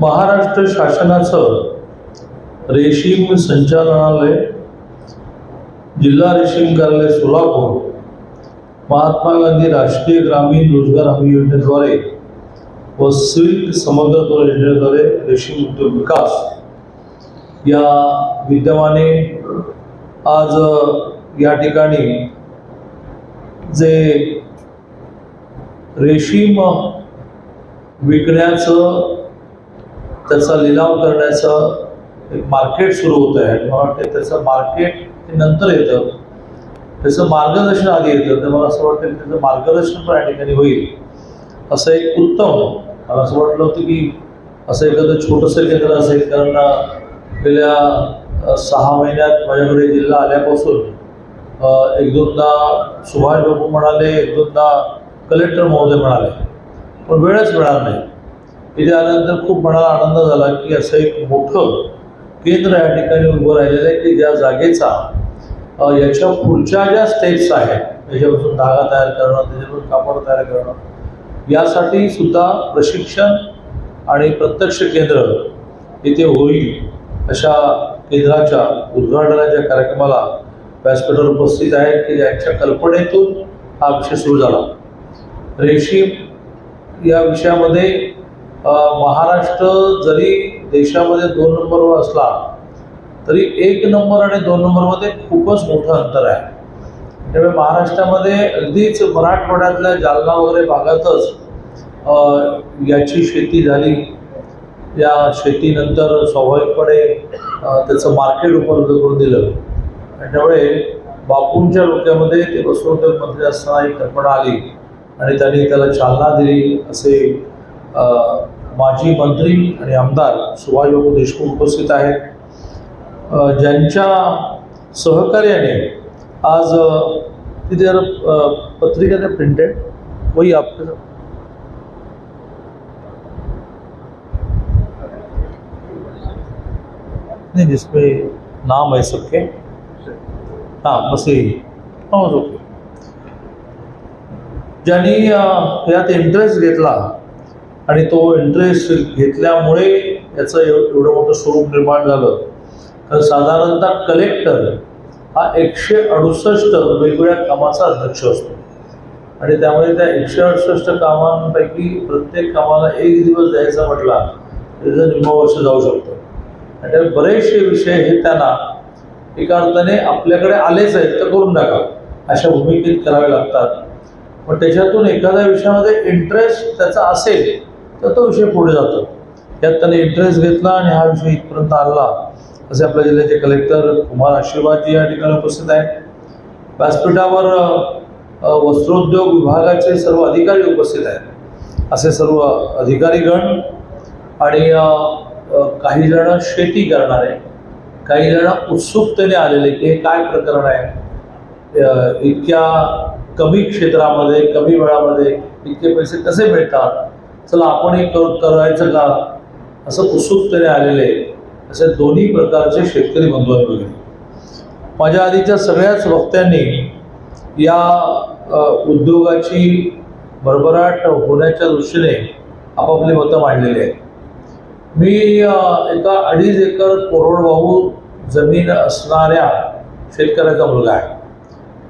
महाराष्ट्र शासनाचं रेशीम संचालनालय जिल्हा रेशीम कार्यालय सोलापूर महात्मा गांधी राष्ट्रीय ग्रामीण रोजगार हमी योजनेद्वारे व सिल्क समग्र योजनेद्वारे रेशीम उद्योग विकास या विद्यमाने आज या ठिकाणी जे रेशीम विकण्याचं त्याचा लिलाव करण्याचं एक मार्केट सुरू होत आहे मला वाटतं त्याचं मार्केट नंतर येतं. त्याचं मार्गदर्शन आधी येतं. तर मला असं वाटतं की त्याचं मार्गदर्शन पण या ठिकाणी होईल. असं एक उत्तम मला असं वाटलं होतं की असं एखादं छोटंसं केंद्र असेल कारण गेल्या सहा महिन्यात माझ्याकडे जिल्हा आल्यापासून एक दोनदा सुभाष बाबू म्हणाले एक दोनदा कलेक्टर महोदय म्हणाले. पण वेळच मिळाला नाही. इथे आल्यानंतर खूप मनाला आनंद झाला की असं एक मोठं केंद्र या ठिकाणी उभं राहिलेलं आहे की ज्या जागेचा याच्या पुढच्या ज्या स्टेप्स आहेत त्याच्यापासून धागा तयार करणं त्याच्यापासून कापड तयार करणं यासाठी सुद्धा प्रशिक्षण आणि प्रत्यक्ष केंद्र इथे होईल अशा केंद्राच्या उद्घाटनाच्या कार्यक्रमाला व्यासपीठावर उपस्थित आहेत की ज्यांच्या कल्पनेतून हा विषय सुरू झाला. रेशीम या विषयामध्ये महाराष्ट्र जरी देशामध्ये दोन नंबरवर असला तरी एक नंबर आणि दोन नंबरमध्ये खूपच मोठं अंतर आहे. त्यामुळे महाराष्ट्रामध्ये अगदीच मराठवाड्यातल्या जालना वगैरे भागातच याची शेती झाली. या शेतीनंतर स्वाभाविकपणे त्याचं मार्केट उपलब्ध करून दिलं. आणि त्यामुळे बापूंच्या डोक्यामध्ये ते वस्त्रोद्योग मंत्री असताना एक कल्पना आली आणि त्यांनी त्याला चालना दिली असे माजी मंत्री आणि आमदार सुभाषबाबू देशमुख उपस्थित आहेत. ज्यांच्या सहकार्याने आज तिथे पत्रिका त्या प्रिंटेड वही आपके नहीं जिसमें नाम है सबके. हाँ बस यही. ओके. ज्यांनी यात इंटरेस्ट घेतला आणि तो इंटरेस्ट घेतल्यामुळे याचं एव- एवढं मोठं स्वरूप निर्माण झालं. तर साधारणतः कलेक्टर हा एकशे अडुसष्ट वेगवेगळ्या कामाचा अध्यक्ष असतो. आणि त्यामुळे त्या एकशे अडुसष्ट कामांपैकी प्रत्येक कामाला एक दिवस द्यायचा म्हटला तर त्याचं निम्म वर्ष जाऊ शकतं. आणि त्यामुळे बरेचसे विषय हे त्यांना एका अर्थाने आपल्याकडे आलेच आहेत तर करून टाका अशा भूमिकेत करावे लागतात. पण त्याच्यातून एखाद्या विषयामध्ये इंटरेस्ट त्याचा असेल तर तो विषय पुढे जातो. यात त्याने इंटरेस्ट घेतला आणि हा विषय इथपर्यंत आणला. असे आपल्या जिल्ह्याचे कलेक्टर कुमार आशीर्वादजी या ठिकाणी उपस्थित आहेत. व्यासपीठावर वस्त्रोद्योग विभागाचे सर्व अधिकारी उपस्थित आहेत. असे सर्व अधिकारीगण आणि काही जण शेती करणारे काही जण उत्सुकतेने आलेले की हे काय प्रकरण आहे? इतक्या कमी क्षेत्रामध्ये कमी वेळामध्ये इतके पैसे कसे मिळतात? चला आपणही कर करायचं का? असं उत्सुकतेने आलेले असे दोन्ही प्रकारचे शेतकरी बंधू आहेत बघितले माझ्या आधीच्या सगळ्याच वक्त्यांनी या उद्योगाची भरभराट होण्याच्या दृष्टीने आपापली मतं मांडलेली आहेत. मी एका अडीच एकर कोरडवाहू जमीन असणाऱ्या शेतकऱ्याचा मुलगा आहे.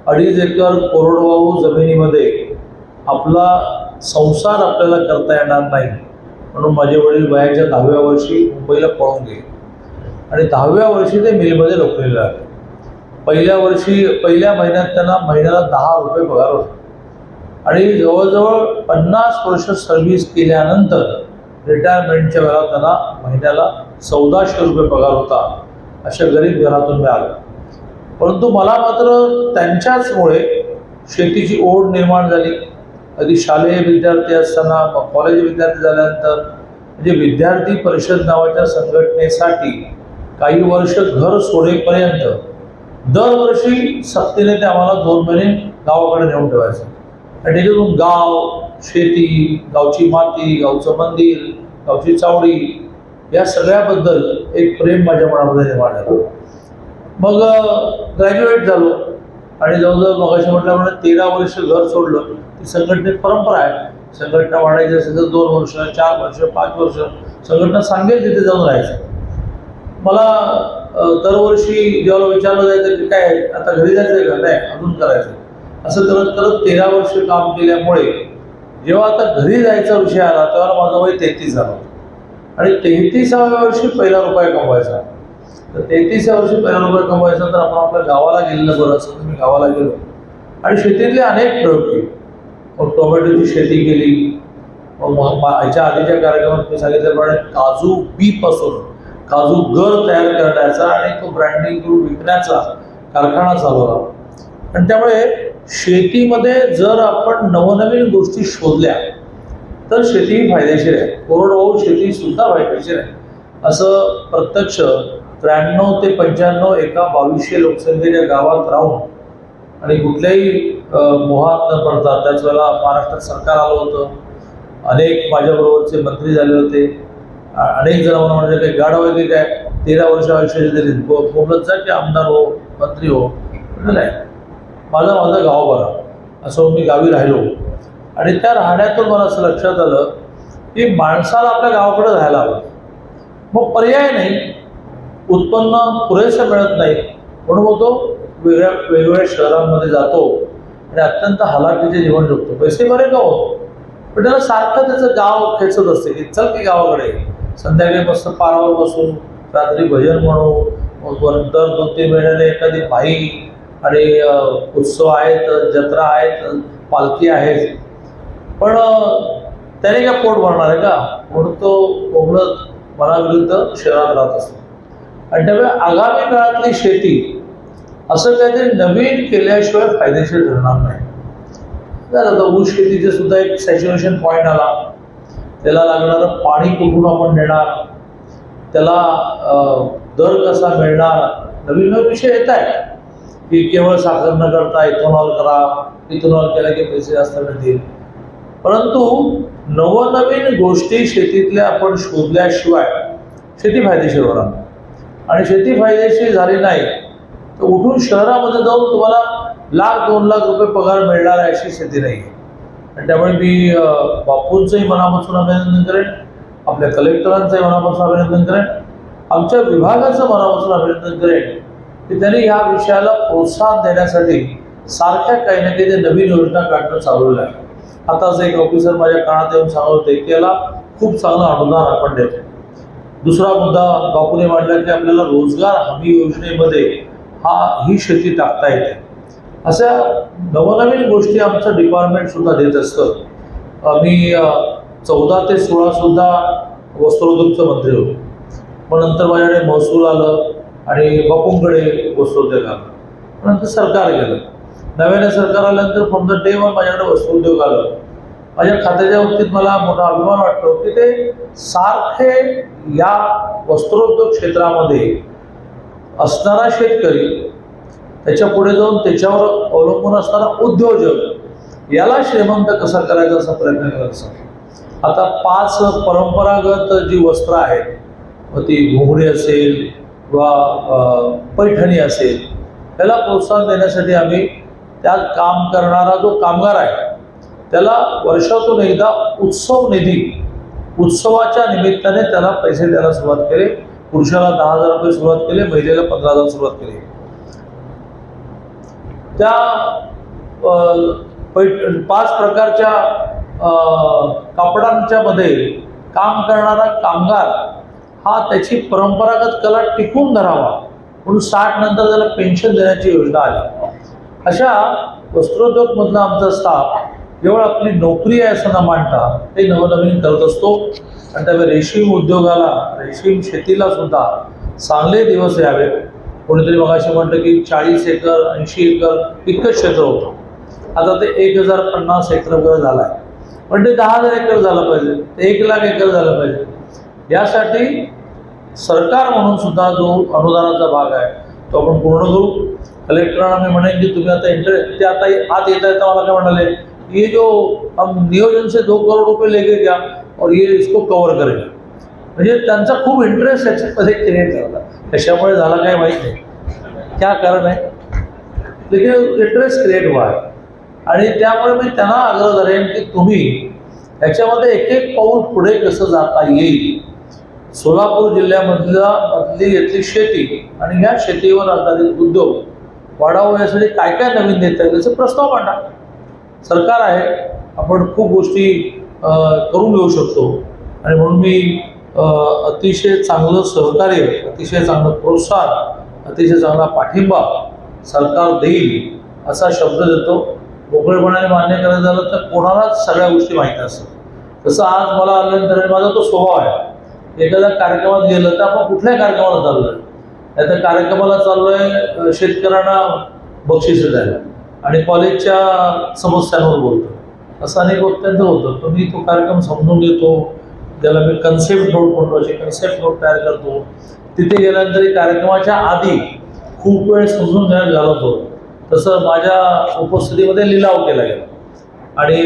अडीच एकर कोरडवाहू जमिनीमध्ये आपला संसार आपल्याला करता येणार नाही. म्हणून माझे वडील वयाच्या दहाव्या वर्षी मुंबईला पळून गेले. आणि दहाव्या वर्षी ते मिलमध्ये नोकरीला लागले. पहिल्या वर्षी पहिल्या महिन्यात त्यांना महिन्याला दहा रुपये पगार होता. आणि जवळजवळ पन्नास वर्ष सर्व्हिस केल्यानंतर रिटायरमेंटच्या वेळा त्यांना महिन्याला चौदाशे रुपये पगार होता. अशा गरीब घरातून मिळालं. परंतु मला मात्र त्यांच्याचमुळे शेतीची ओढ निर्माण झाली. अगदी शालेय विद्यार्थी असताना कॉलेज विद्यार्थी झाल्यानंतर म्हणजे विद्यार्थी परिषद नावाच्या संघटनेसाठी काही वर्ष घर सोडेपर्यंत दरवर्षी सक्तीने ते आम्हाला दोन महिने गावाकडे नेऊन ठेवायचं. आणि त्याच्यातून गाव शेती गावची माती गावचं मंदिर गावची चावडी या सगळ्याबद्दल एक प्रेम माझ्या मनामध्ये निर्माण झालं. मग ग्रॅज्युएट झालो. आणि जवळजवळ मगाशी म्हटल्याप्रमाणे तेरा वर्ष घर सोडलं ती संघटनेत परंपरा आहे. संघटना वाढायची असेल तर दोन वर्ष चार वर्ष पाच वर्ष संघटना सांगेल तिथे जाऊन राहायचं. मला दरवर्षी जेव्हा विचारलं जायचं की काय आता घरी जायचं का? नाही अजून करायचं असं करत करत तेरा वर्ष काम केल्यामुळे जेव्हा आता घरी जायचा विषय आला तेव्हा माझं वय तेहतीस झालं. आणि तेहतीसाव्या वर्षी पहिला रुपया कमवायचा. तर तेहतीसव्या वर्षी पहिला रुपया कमवायचा तर आपण आपल्या गावाला गेलेलं बरं असं म्हणजे मी गावाला गेलो. आणि शेतीतले अनेक प्रयोग केले. मग टोमॅटोची शेती केली. मग याच्या आधीच्या कार्यक्रमात मी सांगितल्याप्रमाणे काजू बीपासून काजू गर तयार करण्याचा आणि तो ब्रँडिंग करून विकण्याचा कारखाना चालवला आणि त्यामुळे शेतीमध्ये जर आपण नवनवीन गोष्टी शोधल्या तर शेती फायदेशीर आहे. कोरडवाहू शेती सुद्धा फायदेशीर आहे. असं प्रत्यक्ष त्र्याण्णव ते पंच्याण्णव एका बावीसशे लोकसंख्येच्या गावात राहून आणि कुठल्याही मोहात न पडता त्याच वेळेला महाराष्ट्रात सरकार आलं होतं. अनेक माझ्याबरोबरचे मंत्री झाले होते. अनेक जणांना म्हणजे काही गाड वगैरे काय? तेरा वर्ष आयुष्याचे तरी बोलत जा की आमदार हो मंत्री हो. नाही. माझं माझं गाव बरा. असं मी गावी राहिलो. आणि त्या राहण्यातून मला असं लक्षात आलं की माणसाला आपल्या गावाकडे राहायला हवं. मग पर्याय नाही. उत्पन्न पुरेसं मिळत नाही. म्हणून मग तो वेगळ्या वेगवेगळ्या शहरांमध्ये जातो आणि अत्यंत हलाखीचे जीवन जगतो. पैसे बरे का होतो? पण त्याला सारखं त्याचं गाव खेचत असते. की चल की गावाकडे. संध्याकाळी मस्त पारावर बसून रात्री भजन म्हणू मग दर दोन तीन महिन्याने एखादी बाई आणि उत्सव आहेत जत्रा आहेत पालखी आहेत. पण त्याने काय पोट भरणार आहे का? म्हणून तो कोंबडत मनाविरुद्ध शहरात राहत असतो. आणि त्यामुळे आगामी काळातली शेती असं काहीतरी नवीन केल्याशिवाय फायदेशीर ठरणार नाही. तर आता ऊस शेतीचे सुद्धा एक सॅच्युरेशन पॉईंट आला. त्याला लागणारं पाणी कुठून आपण देणार त्याला दर कसा मिळणार? नवीन नवीन विषय येत आहेत. की केवळ साखर न करता इथोनॉल करा इथोनॉल केला की पैसे जास्त मिळतील. परंतु नवनवीन गोष्टी शेतीतल्या आपण शोधल्याशिवाय शेती फायदेशीर होणार नाही. आणि शेती फायदेशीर झाली नाही तर उठून शहरामध्ये जाऊन तुम्हाला लाख दोन लाख रुपये पगार मिळणार आहे अशी शेती नाही. आहे आणि त्यामुळे मी बापूंचंही मनापासून अभिनंदन करेन आपल्या कलेक्टरांचंही मनापासून अभिनंदन करेन आमच्या विभागाचं मनापासून अभिनंदन करेन की त्यांनी ह्या विषयाला प्रोत्साहन देण्यासाठी सारख्या काही ना काही ते नवीन योजना काढणं चालवलं आहे. आताच एक ऑफिसर माझ्या कानात येऊन सांगत होते की याला खूप चांगलं अनुदान आपण देतो. दुसरा मुद्दा बापूने मांडला की आपल्याला रोजगार हमी योजनेमध्ये हा ही शेती टाकता येते. अशा नवनवीन गोष्टी आमचं डिपार्टमेंट सुद्धा देत असतं. मी चौदा ते सोळा सुद्धा वस्त्रोद्योगचं मंत्री होतो. मग नंतर माझ्याकडे महसूल आलं आणि बापूंकडे वस्त्रोद्योग आलं. नंतर सरकार गेलं. नव्याने सरकार आल्यानंतर फ्रॉम द डे वन माझ्याकडे वस्त्रोद्योग आलं. माझ्या खात्याच्या बाबतीत मला मोठा अभिमान वाटतो की ते सारखे या वस्त्रोद्योग क्षेत्रामध्ये असणारा शेतकरी त्याच्या पुढे जाऊन त्याच्यावर अवलंबून असणारा उद्योजक याला श्रीमंत कसा करायचा असा प्रयत्न करायचा आता पाच परंपरागत जी वस्त्र आहेत मग ती घोंगडी असेल किंवा पैठणी असेल त्याला प्रोत्साहन देण्यासाठी आम्ही त्यात काम करणारा जो कामगार आहे त्याला वर्षातून एकदा उत्सव निधी उत्सवाच्या निमित्ताने त्याला पैसे द्यायला सुरुवात केली. पुरुषाला दहा हजार रुपये सुरुवात केले महिलेला पंधरा हजार सुरुवात केली. त्या पाच प्रकारच्या अं, कापडांच्या मध्ये काम करणारा कामगार हा त्याची परंपरागत कला टिकून धरावा. म्हणून साठ नंतर त्याला पेन्शन देण्याची योजना आली. अशा वस्त्रोद्योग मधला आमचा स्टाफ केवळ आपली नोकरी आहे असं न मांडता ते नवनवीन करत असतो. आणि त्यामुळे रेशीम उद्योगाला रेशीम शेतीला सुद्धा चांगले दिवस यावेत. कोणीतरी मगाशी म्हटलं की चाळीस एकर ऐंशी एकर इतकं क्षेत्र होतं. आता ते एक हजार पन्नास एकर वगैरे झालं आहे पण ते दहा हजार एकर झालं पाहिजे ते एक लाख एकर झालं पाहिजे. यासाठी सरकार म्हणून सुद्धा जो अनुदानाचा भाग आहे तो आपण पूर्ण करू. कलेक्टरांना मी म्हणेन की तुम्ही आता इंटर ते आता आत येता येता मला काय म्हणाले? ये जो हम नियोजन से दो करोड रुपये लेके गया और ये इसको कवर करेगा। म्हणजे त्यांचा खूप इंटरेस्ट याच्यामध्ये क्रिएट झाला. कशामुळे झाला काय माहीत नाही. क्या कारण आहे? लेकिन इंटरेस्ट क्रिएट व्हा आणि त्यामुळे मी त्यांना आग्रह धरेन की तुम्ही याच्यामध्ये एक एक पाऊल पुढे कसं जाता येईल? सोलापूर जिल्ह्यामधल्या मधली येथली शेती आणि ह्या शेतीवर आधारित उद्योग वाढावं यासाठी काय काय नवीन देता येईल याचे प्रस्ताव मांडा. सरकार आहे आपण खूप गोष्टी करून घेऊ शकतो. आणि म्हणून मी अतिशय चांगलं सहकार्य अतिशय चांगलं प्रोत्साहन अतिशय चांगला पाठिंबा सरकार देईल असा शब्द देतो. मोकळेपणाने मान्य करायचं झालं तर कोणालाच सगळ्या गोष्टी माहीत असतात तसं आज मला आल्यानंतर माझा तो स्वभाव आहे एखाद्या कार्यक्रमात गेलं तर आपण कुठल्याही कार्यक्रमाला चाललोय. नाही तर कार्यक्रमाला चाललोय आहे शेतकऱ्यांना बक्षिसं द्यायला. आणि कॉलेजच्या समस्यांवर बोलतो. असं अनेक वक्त्यांचं होतं. तर मी तो कार्यक्रम समजून घेतो. ज्याला मी कन्सेप्ट नोट म्हणतो असे कन्सेप्ट नोट तयार करतो. तिथे गेल्यानंतर कार्यक्रमाच्या आधी खूप वेळ समजून घ्यायला घालवतो तसं माझ्या उपस्थितीमध्ये लिलाव केला गेला. आणि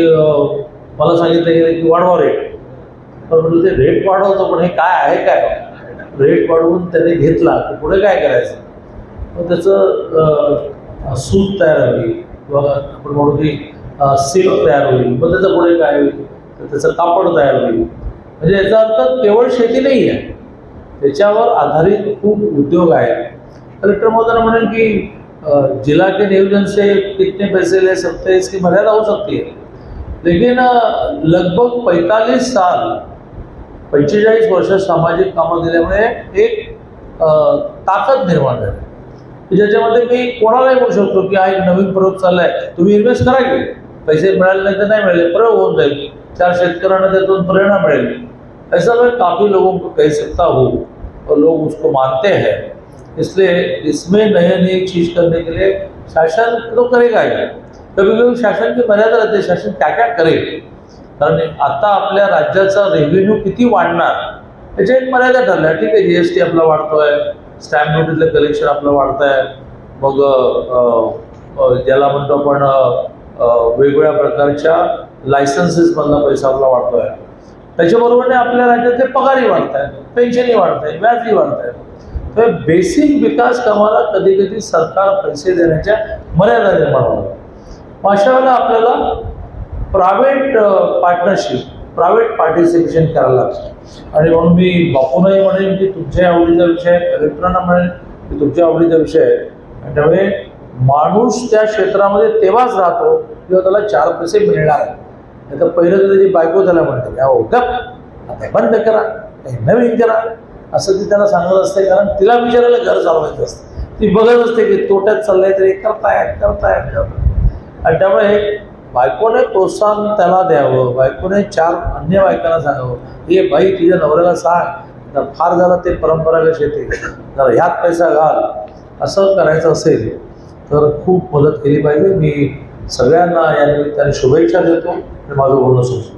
मला सांगितलं गेलं की वाढवा रेट तर म्हटलं ते रेट वाढवतो पण हे काय आहे काय? रेट वाढवून त्याने घेतला. तर पुढे काय करायचं? मग त्याचं सूत तयार हवी किंवा आपण म्हणू की सिल्क तयार होईल. मग त्याचं पुढे काय होईल? तर त्याचं कापड तयार होईल. म्हणजे याचा अर्थ केवळ शेती नाही आहे. त्याच्यावर आधारित खूप उद्योग आहेत. कलेक्टर महोदय म्हणेल की जिल्हा जिला के नियोजन से कितने पैसे ले सकते हैं? इसकी मर्यादा हो सकती है. लेकिन लगभग पैंतालीस साल पंचेचाळीस वर्ष सामाजिक कामं दिल्यामुळे एक ताकद निर्माण झाली. ज्याच्यामध्ये मी कोणालाही बोलू शकतो की हा एक नवीन प्रयोग चाललाय. तुम्ही इन्व्हेस्ट करा की. पैसे मिळाले नाही तर नाही मिळाले. प्रयोग होऊन जाईल. चार शेतकऱ्यांना त्यातून प्रेरणा मिळेल. ऐसा मैं काफ़ी लोगों को कह सकता हूँ और लोग उसको मानते हैं। इसलिए इसमें नए नई चीज करने के लिए शासन तो करेगा ही। कभी कभी शासन की मर्यादा रहते शासन क्या क्या करेल कारण आता आपल्या राज्याचा रेव्हेन्यू किती वाढणार? याची एक मर्यादा ठरल्या ठीक आहे जीएसटी आपला वाढतोय. स्टॅम्प ड्युटीतलं कलेक्शन आपलं वाढत आहे मग ज्याला म्हणतो आपण वेगवेगळ्या प्रकारच्या लायसन्सेसमधला पैसा आपला वाढतो आहे त्याच्याबरोबरने आपल्या राज्यातले पगारही वाढत आहेत पेन्शनही वाढत आहे व्याजही वाढत आहे तर बेसिक विकास कामाला कधी कधी सरकार पैसे देण्याच्या मर्यादा निर्माण होतात. अशा वेळेला आपल्याला प्रायव्हेट पार्टनरशिप प्रायव्हेट पार्टिसिपेशन करायला लागतं. आणि म्हणून मी बापूनही म्हणेन की तुमच्या आवडीचा विषय आहे कलेक्टरांना म्हणेन की तुमच्या आवडीचा विषय आहे. आणि त्यामुळे माणूस त्या क्षेत्रामध्ये तेव्हाच राहतो किंवा त्याला चार पैसे मिळणार नाही तर पहिलं तर त्याची बायको त्याला म्हणते की अहो गप आता बंद करा काही नवीन करा. असं ती त्याला सांगत असते कारण तिला विचारायला घर चालवायचं असतं. ती बघत असते की तोट्यात चाललंय तरी करतायत करतायत करतायत. आणि त्यामुळे बायकोने प्रोत्साहन त्याला द्यावं बायकोने चार अन्य बायकांना सांगावं. हे बाई तुझ्या नवऱ्याला सांग. जर फार झालं ते परंपरागत शेती. जर ह्यात पैसा घाल. असं करायचं असेल तर खूप मदत केली पाहिजे. मी सगळ्यांना या निमित्ताने शुभेच्छा देतो. आणि माझं बोलणं सुचतो